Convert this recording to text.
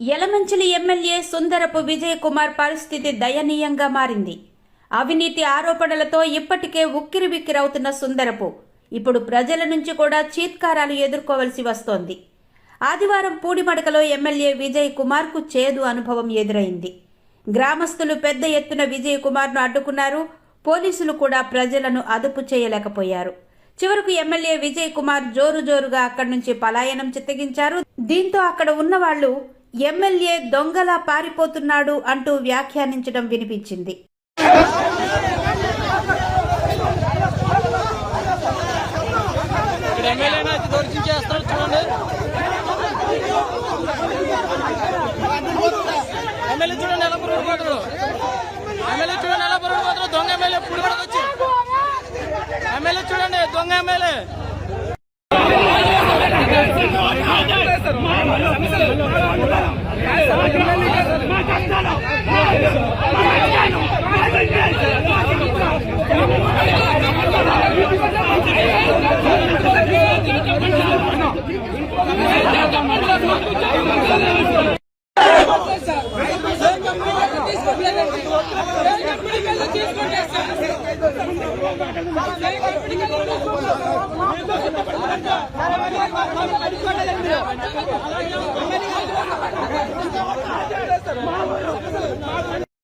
Yalamanchili MLA Sundarapu Vijay Kumar పరిస్థితి దయనీయంగా మారింది. అవినీతి ఆరోపణలతో ఇప్పటికే ఉక్కిరిబిక్కిరవుతున్న సుందరపు ఇప్పుడు ప్రజల నుంచి కూడా చీత్కారాలు ఎదుర్కోవలసి వస్తోంది. ఆదివారం పూడిమడకలో ఎమ్మెల్యే విజయ్ కుమార్కు చేదు అనుభవం ఎదురైంది. గ్రామస్తులు పెద్ద ఎత్తున విజయ్ కుమార్ను అడ్డుకున్నారు. పోలీసులు కూడా ప్రజలను అదుపు చేయలేకపోయారు. చివరకు ఎమ్మెల్యే విజయ్ కుమార్ జోరు జోరుగా అక్కడి నుంచి పలాయనం చిత్తగించారు దీంతో అక్కడ ఉన్న వాళ్ళు ఎమ్మెల్యే దొంగలా పారిపోతున్నాడు అంటూ వ్యాఖ్యానించడం వినిపించింది. ఇక్కడ చూడండి. ఎమ్మెల్యే చూడండి ఎమ్మెల్యే చూడండి దొంగ ఎమ్మెల్యే. తీసుకుంటే అడుక్కోలేదు